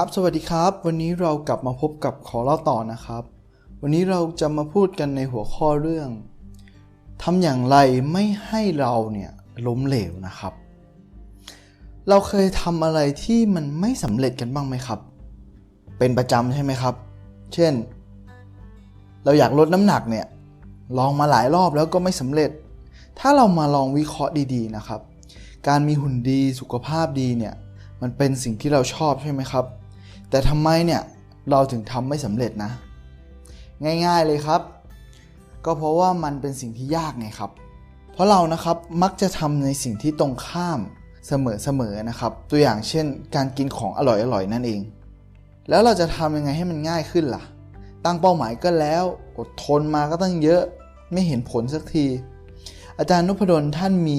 ครับ สวัสดีครับ วันนี้เรากลับมาพบกับขอเล่าต่อนะครับ วันนี้เราจะมาพูดกันในหัวข้อเรื่องทำอย่างไรไม่ให้เราเนี่ยล้มเหลวนะครับ เราเคยทำอะไรที่มันไม่สำเร็จกันบ้างไหมครับ เป็นประจำใช่ไหมครับ เช่น เราอยากลดน้ำหนักเนี่ย ลองมาหลายรอบแล้วก็ไม่สำเร็จ ถ้าเรามาลองวิเคราะห์ดีๆนะครับ การมีหุ่นดีสุขภาพดีเนี่ยมันเป็นสิ่งที่เราชอบใช่ไหมครับ แต่ทำไมเนี่ยเราถึงทำไม่สำเร็จนะ ง่ายๆเลยครับ ก็เพราะว่ามันเป็นสิ่งที่ยากไงครับ เพราะเรานะครับมักจะทำในสิ่งที่ตรงข้ามเสมอๆนะครับ ตัวอย่างเช่น การกินของอร่อยๆนั่นเอง แล้วเราจะทำยังไงให้มันง่ายขึ้นล่ะ ตั้งเป้าหมายก็แล้วอดทนมาก็ตั้งเยอะไม่เห็นผลสักที อาจารย์นพดลท่านมี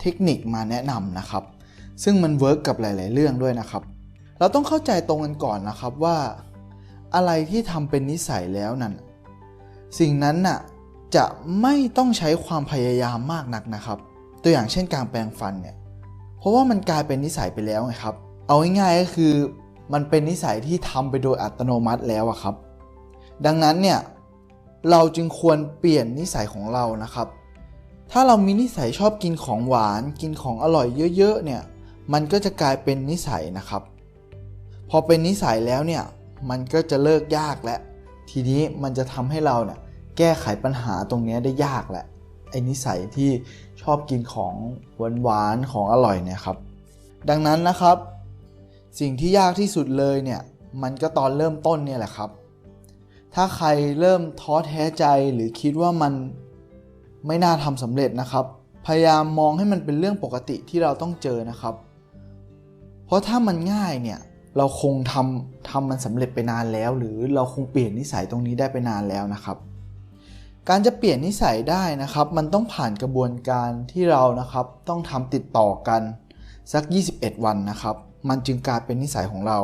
เทคนิคมาแนะนำนะครับ ซึ่งมันเวิร์กกับหลาย ๆ เรื่องด้วยนะครับ เราต้องเข้าใจตรงกันก่อนนะครับว่า อะไรที่ทำเป็นนิสัยแล้วนั่นสิ่งนั้นน่ะจะไม่ต้องใช้ความพยายามมากนักนะครับ ตัวอย่างเช่นการแปรงฟันเนี่ยเพราะว่ามันกลายเป็นนิสัยไปแล้วไงครับ เอาง่ายๆก็คือมันเป็นนิสัยที่ทำไปโดยอัตโนมัติแล้วอะครับ ดังนั้นเนี่ยเราจึงควรเปลี่ยนนิสัยของเรานะครับ ถ้าเรามีนิสัยชอบกินของหวาน กินของอร่อยเยอะๆเนี่ย มันก็จะกลายเป็นนิสัยนะครับ พอเป็นนิสัยแล้วเนี่ยมันก็จะเลิกยากและทีนี้มันจะทำให้เราเนี่ยแก้ไขปัญหาตรงนี้ได้ยากแหละไอ้นิสัยที่ชอบกินของหวานๆของอร่อยเนี่ยครับ ดังนั้นนะครับ สิ่งที่ยากที่สุดเลยเนี่ยมันก็ตอนเริ่มต้นเนี่ยแหละครับ ถ้าใครเริ่มท้อแท้ใจหรือคิดว่ามันไม่น่าทำสำเร็จนะครับ พยายามมองให้มันเป็นเรื่องปกติที่เราต้องเจอนะครับ เพราะถ้ามันง่ายเนี่ย เราคงทำทำมันสำเร็จไปนานแล้ว หรือเราคงเปลี่ยนนิสัยตรงนี้ได้ไปนานแล้วนะครับ การจะเปลี่ยนนิสัยได้นะครับ มันต้องผ่านกระบวนการที่เรานะครับ ต้องทำติดต่อกันสัก 21 วันนะครับ มันจึงกลายเป็นนิสัยของเรา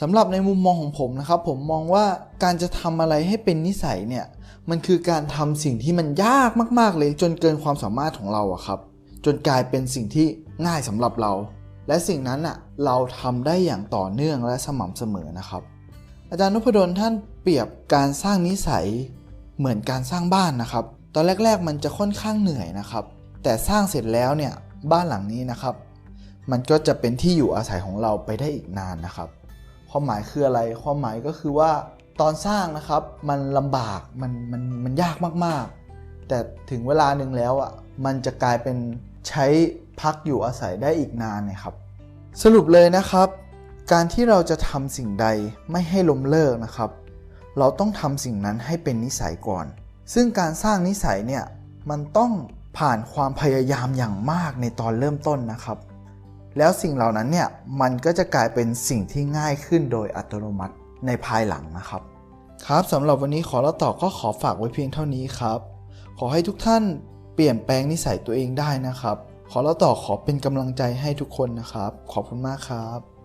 สำหรับในมุมมองของผมนะครับ ผมมองว่าการจะทำอะไรให้เป็นนิสัยเนี่ย มันคือการทำสิ่งที่มันยากมาก ๆ เลย จนเกินความสามารถของเราอะครับ จนกลายเป็นสิ่งที่ง่ายสำหรับเรา และสิ่งนั้นอะเราทำได้อย่างต่อเนื่องและสม่ำเสมอนะครับ อาจารย์นพดลท่านเปรียบการสร้างนิสัยเหมือนการสร้างบ้านนะครับ ตอนแรก ๆ มันจะค่อนข้างเหนื่อยนะครับ แต่สร้างเสร็จแล้วเนี่ยบ้านหลังนี้นะครับ มันก็จะเป็นที่อยู่อาศัยของเราไปได้อีกนานนะครับความหมายคืออะไรความหมายก็คือว่าตอนสร้างนะครับมันลำบากมันมันมันยากมากๆ แต่ถึงเวลาหนึ่งแล้วอะมันจะกลายเป็นใช้ พักอยู่อาศัยได้อีกนานนะครับ สรุปเลยนะครับ การที่เราจะทำสิ่งใดไม่ให้ล้มเลิกนะครับ เราต้องทำสิ่งนั้นให้เป็นนิสัยก่อน ซึ่งการสร้างนิสัยเนี่ยมันต้องผ่านความพยายามอย่างมากในตอนเริ่มต้นนะครับ แล้วสิ่งเหล่านั้นเนี่ยมันก็จะกลายเป็นสิ่งที่ง่ายขึ้นโดยอัตโนมัติในภายหลังนะครับ ครับสำหรับวันนี้ขอเล่าต่อก็ขอฝากไว้เพียงเท่านี้ครับ ขอให้ทุกท่านเปลี่ยนแปลงนิสัยตัวเองได้นะครับ ขอเล่าต่อขอเป็นกำลังใจให้ทุกคนนะครับ ขอบคุณมากครับ